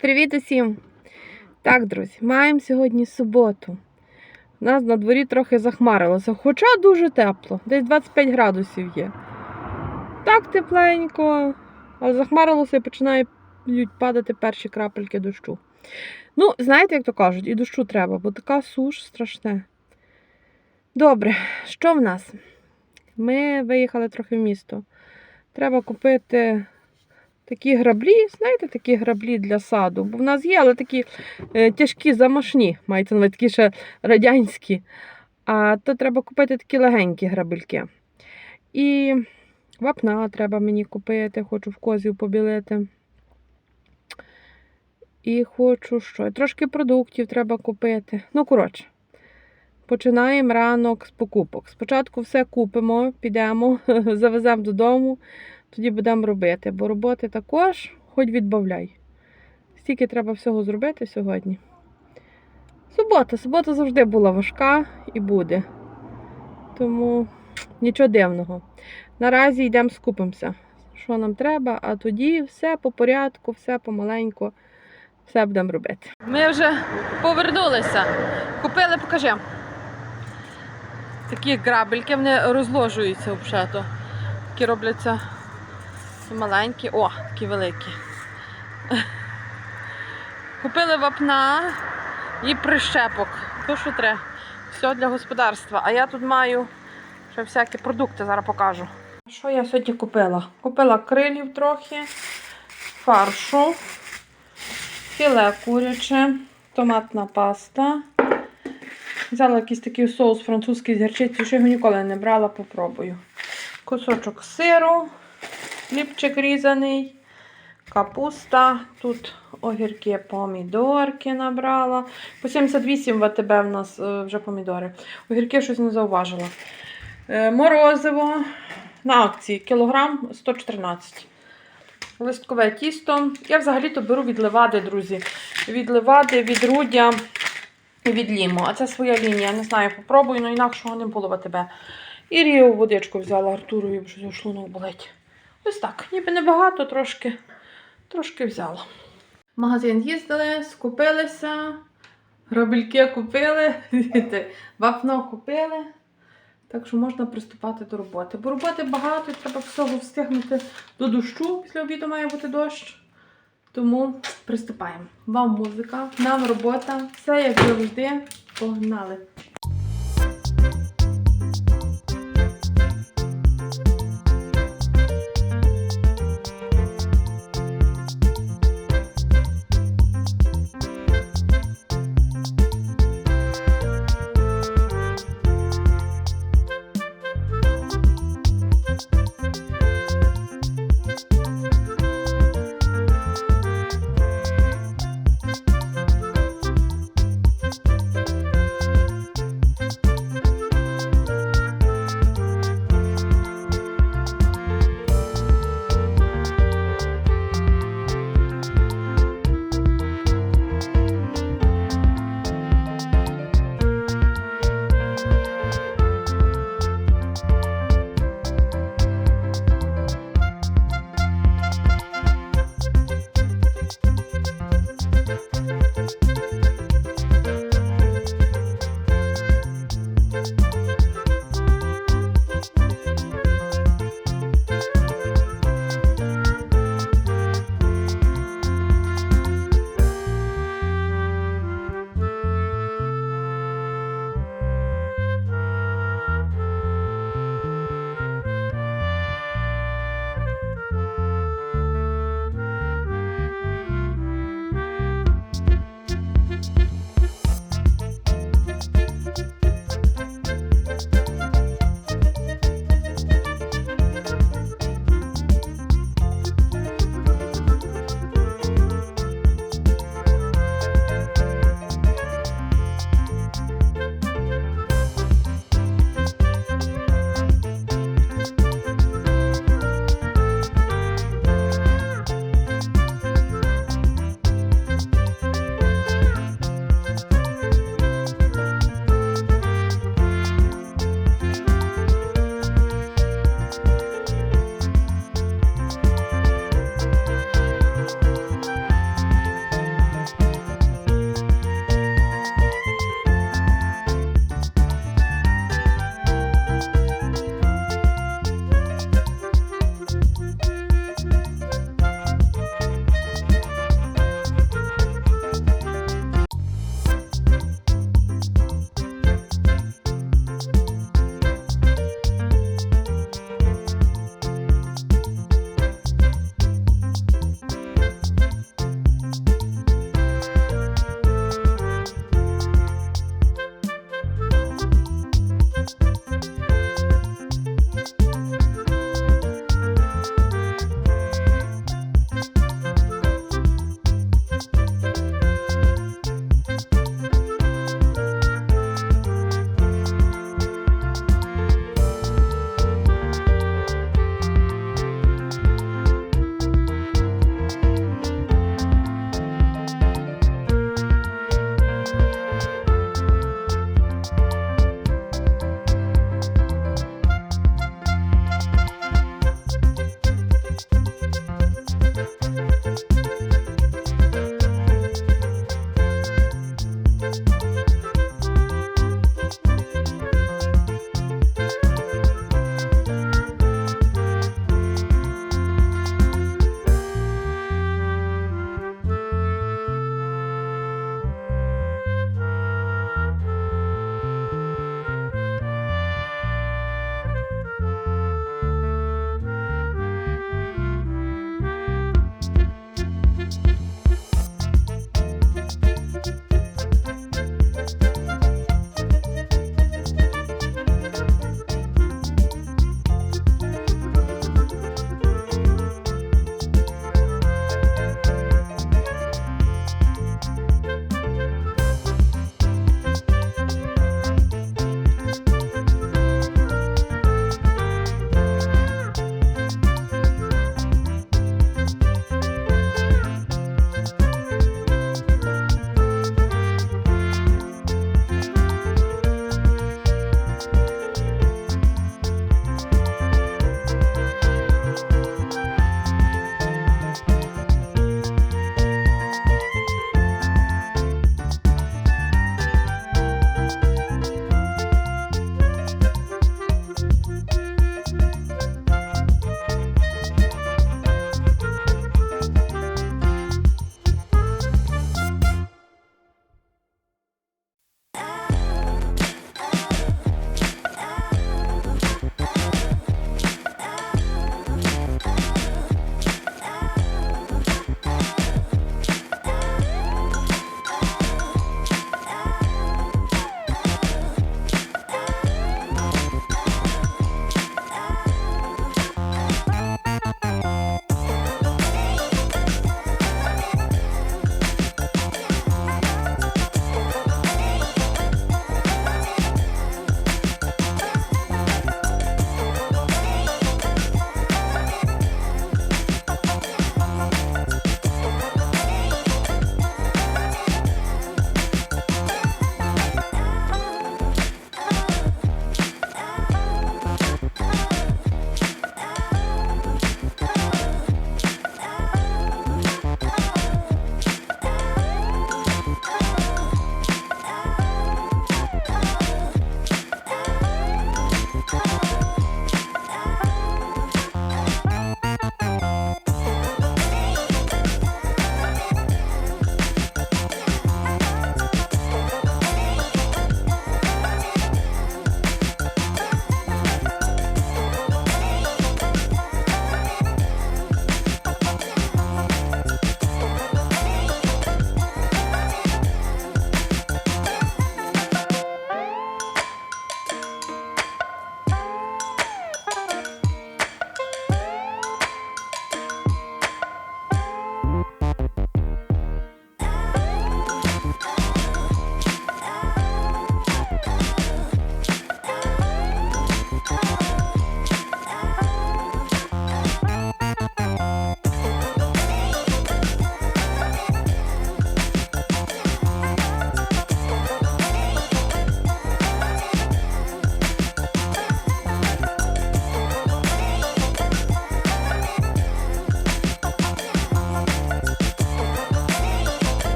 Привіт усім! Так, друзі, маємо сьогодні суботу. У нас на дворі трохи захмарилося, хоча дуже тепло, десь 25 градусів є. Так тепленько, але захмарилося і починають падати перші крапельки дощу. Ну, знаєте, як то кажуть, і дощу треба, бо така суш страшне. Добре, що в нас? Ми виїхали трохи в місто. Треба купити такі граблі, знаєте, такі граблі для саду. Бо в нас є, але такі е, тяжкі замашні, мається на такі ще радянські. А то треба купити такі легенькі грабельки. І вапна треба мені купити, хочу в козів побілити. І хочу що? Трошки продуктів треба купити. Ну, коротше, починаємо ранок з покупок. Спочатку все купимо, підемо, завеземо додому, тоді будемо робити, бо роботи також хоч відбавляй. Стільки треба всього зробити сьогодні. Субота. Субота завжди була важка і буде. Тому нічого дивного. Наразі йдемо скупимося, що нам треба, а тоді все по порядку, все помаленьку, все будемо робити. Ми вже повернулися. Купили, покажи. Такі грабельки, вони розложуються взагалі. Такі робляться маленькі, о, такі великі. Купили вапна і прищепок. То, що треба. Все для господарства. А я тут маю ще всякі продукти, зараз покажу. Що я сьогодні купила? Купила крилів трохи, фаршу, філе куряче, томатна паста. Взяла якийсь такий соус французький з гірчицею, що його ніколи не брала, попробую. Кусочок сиру, хлібчик різаний, капуста. Тут огірки, помідорки набрала. По 78 в АТБ в нас е, вже помідори. Огірки щось не зауважила. Е, Морозиво на акції кілограм 114. Листкове тісто. Я взагалі-то беру від левади, друзі. Від левади, від рудя, від ліму. А це своя лінія. Не знаю, попробую, але інакшого не було в АТБ. І ріову водичку взяла Артурові, його шлунок болить. Ось так. Ніби небагато, трошки, трошки взяла. Магазин їздили, скупилися, грабельки купили, вапно купили. Так що можна приступати до роботи. Бо роботи багато, треба всього встигнути до дощу. Після обіду має бути дощ. Тому приступаємо. Вам музика, нам робота, все як завжди. Погнали!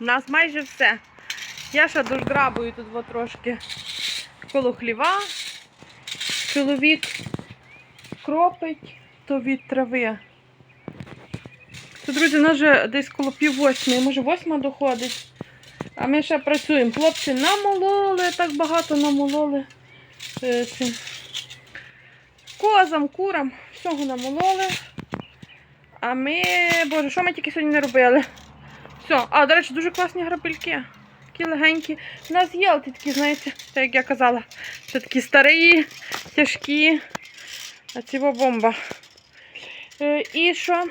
Нас майже все. Я ще дождрабую тут во трошки коло хліва. Чоловік кропить то від трави. То, друзі, у нас вже десь коло пів восьмої, може восьма доходить. А ми ще працюємо. Хлопці намололи, так багато намололи. Е, цим Козам, курам, всього намололи. А ми, боже, що ми тільки сьогодні не робили? Все, а, до речі, дуже класні грабельки. Такі легенькі. У нас є але такі, знаєте, так як я казала, це такі старі, тяжкі. А ці бомба. Е, і що?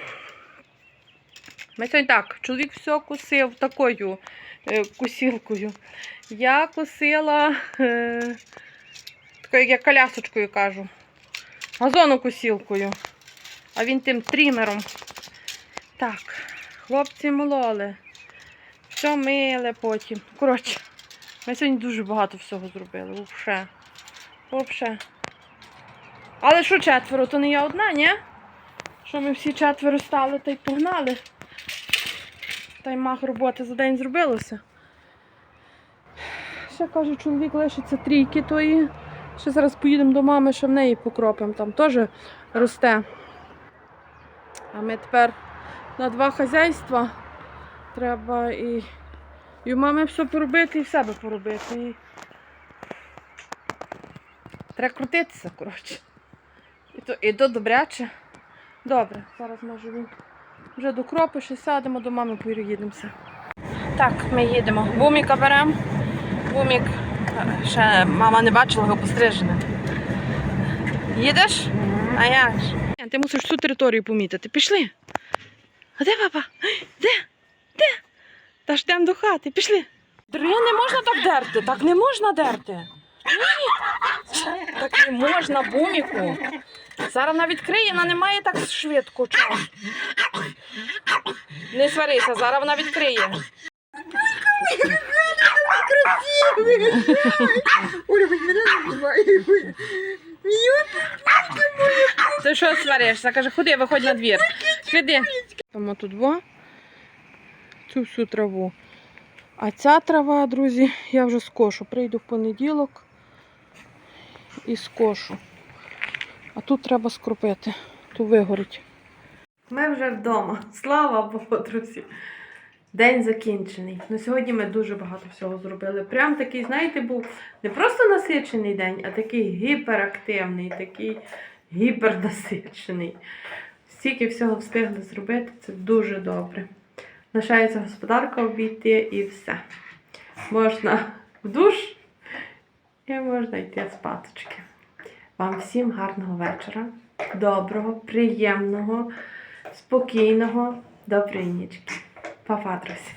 Ми сьогодні так, чоловік все косив такою е, косілкою. Я косила е, такою, як я колясочкою кажу. Газонокосілкою. А він тим трімером. Так, хлопці мололи. Все мили потім. Коротше, ми сьогодні дуже багато всього зробили. Вовше. Вовше. Але що четверо, то не я одна, ні? Що ми всі четверо стали та й погнали. Та й мах роботи за день зробилося. Ще каже, чоловік лишиться трійки тої. Ще зараз поїдемо до мами, ще в неї покропимо. Там теж росте. А ми тепер на два хазяйства треба і, і мами все поробити, і в себе поробити. І... Треба крутитися, коротше. І то, і то добряче. Добре, зараз може він вже до кропи, ще сядемо, до мами поїдемося. Так, ми їдемо. Буміка беремо. Бумік е, ще мама не бачила його пострижене. Їдеш? А як ж? Ти мусиш всю територію помітити. Пішли. А де папа? Де? Та ж йдемо до хати, пішли. Дорогі, не можна так дерти, так не можна дерти. Ні. Так не можна, буміку. Зараз вона відкриє, вона не має так швидко часу. Не сварися, зараз вона відкриє. Оля, хоч мене не знімає. Ти що сваришся? Каже, ходи, виходь на двір. Ходи. Тому тут во цю всю траву. А ця трава, друзі, я вже скошу. Прийду в понеділок і скошу. А тут треба скропити, тут вигорить. Ми вже вдома. Слава Богу, друзі. День закінчений. На сьогодні ми дуже багато всього зробили. Прям такий, знаєте, був не просто насичений день, а такий гіперактивний, такий гіпернасичений. Стільки всього встигли зробити, це дуже добре. Лишається господарка обійти і все. Можна в душ і можна йти спаточки. Вам всім гарного вечора, доброго, приємного, спокійного, доброї нічки. Па-па, друзі.